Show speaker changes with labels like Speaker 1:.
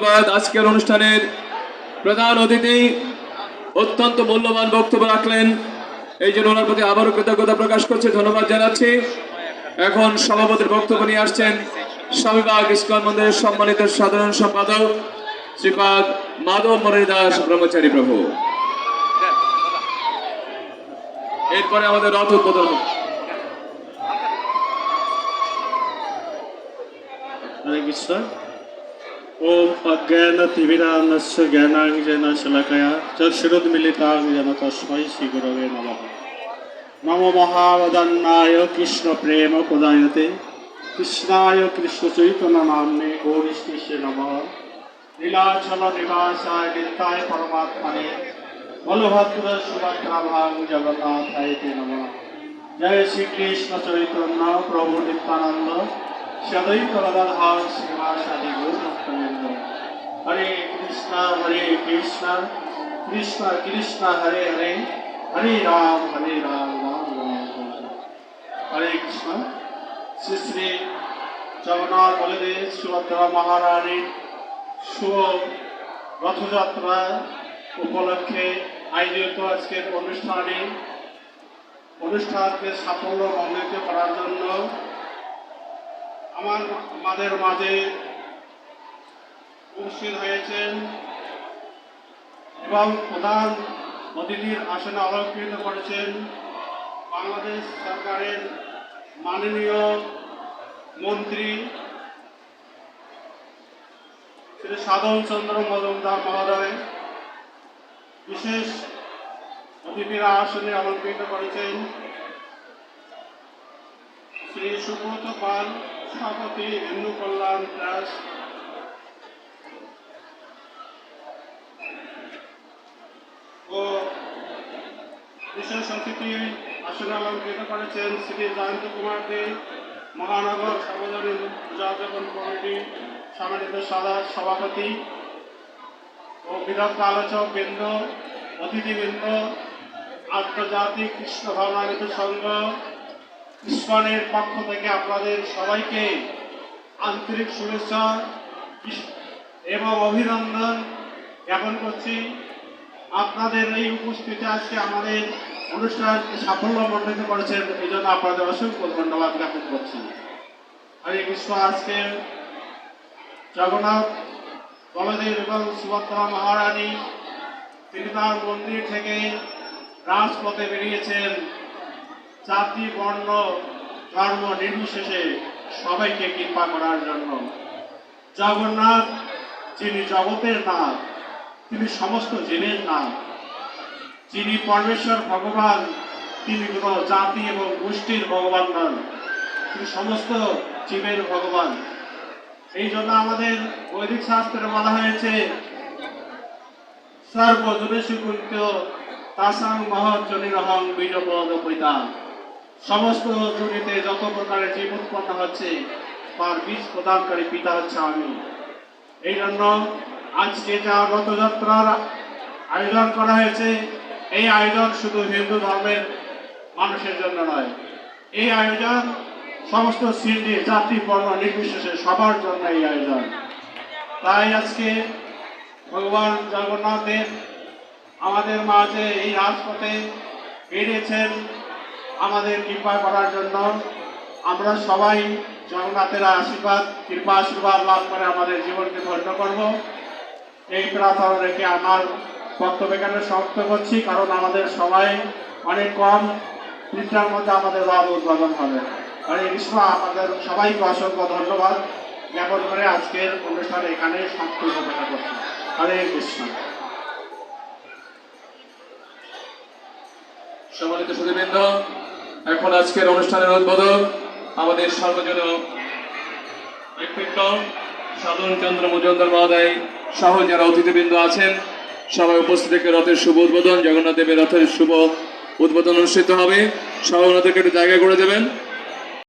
Speaker 1: ধন্যবাদ আজকের অনুষ্ঠানের প্রধান অতিথি অত্যন্ত মূল্যবান বক্তব্য রাখলেন এই জন্য ওনার প্রতি আবারও কৃতজ্ঞতা প্রকাশ ধন্যবাদ জানাচ্ছি এখন সভাপতির বক্তব্য নিয়ে আসছেন স্বামীবাগ ইস্কন মন্দিরের সম্মানিত সাধারণ সম্পাদক শ্রীপাদ মাধব দাস ব্রহ্মচারী প্রভু এরপরে আমাদের রথ
Speaker 2: উদ্বোধন ওম অজ্ঞান তিবিরান্নস্য জ্ঞানাঞ্জেন শলাকয়া চশ্রুদ্মিলিতাঞ্জন তস্মৈ শ্রীগুরবে নম নম মহাবদান্নায় কৃষ্ণ প্রেম প্রদায়তে কৃষ্ণায় কৃষ্ণ চৈতন্য নামে গৌরীষ্ণে নম লীলাচল নিবাসায় নিত্যায় পরমাত্মনে বলভদ্র সুভদ্রাভাং জগন্নাথায় নম জয় শ্রীকৃষ্ণ চৈতন্য প্রভু নিত্যানন্দ সদৈব প্রবাদ হর শ্রীমা সাদি গুরু ভক্তবৃন্দ হরে কৃষ্ণ হরে কৃষ্ণ কৃষ্ণ কৃষ্ণ হরে হরে হরে রাম হরে রাম রাম রাম হরে কৃষ্ণ শ্রী শ্রী জগন্নাথ বলদেব সুভদ্রা মহারানীর শুভ রথযাত্রা উপলক্ষে আয়োজিত আজকের অনুষ্ঠানে অনুষ্ঠানকে সাফল্য মন্ডিত করার জন্য আমার আমাদের মাঝে উপস্থিত হয়েছেন এবং প্রধান অতিথির আসনে অলঙ্কৃত করেছেন বাংলাদেশ সরকারের মাননীয় মন্ত্রী শ্রী সাধন চন্দ্র মজুমদার মহোদয় বিশেষ অতিথিরা আসনে অলঙ্কৃত করেছেন শ্রী সুব্রত পাল সভাপতি হিন্দু কল্যাণ ট্রাস্ট ও বিশেষ অতিথি আসনে অলঙ্কৃত করেছেন শ্রী জয়ন্ত কুমার দে মহানগর সার্বজনীন উদযাপন কমিটি সমিত সম্মানিত সভাপতি ও বিদগ্ধ আলোচক বৃন্দ অতিথিবৃন্দ আন্তর্জাতিক কৃষ্ণ ভাবানিত সংঘ ইসমানের পক্ষ থেকে আপনাদের সবাইকে আন্তরিক শুভেচ্ছা এবং অভিনন্দন জ্ঞাপন করছি আপনাদের এই উপস্থিতি আজকে আমাদের অনুষ্ঠান সাফল্য মণ্ডিত করেছেন এই জন্য আপনাদের অসংখ্য ধন্যবাদ জ্ঞাপন করছি আমি বিশ্ব আজকে জগন্নাথ বলদেব এবং সুভদ্রা মহারানী তিনি তার মন্দির থেকে রাজপথে বেরিয়েছেন জাতি বর্ণ ধর্ম নির্বিশেষে সবাইকে কৃপা করার জন্য জগন্নাথ যিনি জগতের নাথ তিনি সমস্ত জীবের নাথ যিনি পরমেশ্বর ভগবান তিনি কোনো জাতি এবং গোষ্ঠীর ভগবান নন তিনি সমস্ত জীবের ভগবান এই জন্য আমাদের বৈদিক শাস্ত্রে বলা হয়েছে সর্বজনেশু তাসাং তাসাং মহজনীরহং বীরপদ বৈদান সমস্ত জমিতে যত প্রকারের জীব উৎপন্ন হচ্ছে তার বীজ প্রদানকারী পিতা হচ্ছে আমি এই জন্য আজকে যা রথযাত্রার আয়োজন করা হয়েছে এই আয়োজন শুধু হিন্দু ধর্মের মানুষের জন্য নয় এই আয়োজন সমস্ত শ্রেণী জাতি বর্ণ নির্বিশেষে সবার জন্য এই আয়োজন তাই আজকে ভগবান দেব আমাদের মাঝে এই রাজপথে বেড়েছেন আমাদের কৃপা করার জন্য আমরা সবাই জগন্নাথের আশীর্বাদ কৃপা আশীর্বাদ লাভ করে আমাদের জীবনকে ধন্য করব এই প্রার্থনা রেখে আমার বক্তব্য এখানে সমাপ্ত করছি কারণ আমাদের সবাই অনেক কম তিনটার মধ্যে আমাদের লাভ উদ্বোধন হবে আর এই বিষয়ে আমাদের সবাইকে অসংখ্য ধন্যবাদ জ্ঞাপন করে আজকের অনুষ্ঠান এখানে সমাপ্ত ঘোষণা করছি হরে কৃষ্ণ
Speaker 1: সম্মানিত সুদীবৃন্দ এখন আজকের অনুষ্ঠানের উদ্বোধক আমাদের সর্বজন ব্যক্তিত্ব সাধন চন্দ্র মজুমদার মহোদয় সহ যারা অতিথিবৃন্দ আছেন সবাই উপস্থিত থেকে রথের শুভ উদ্বোধন জগন্নাথ দেবের রথের শুভ উদ্বোধন অনুষ্ঠিত হবে সবাই ওনাদেরকে একটু জায়গা করে দেবেন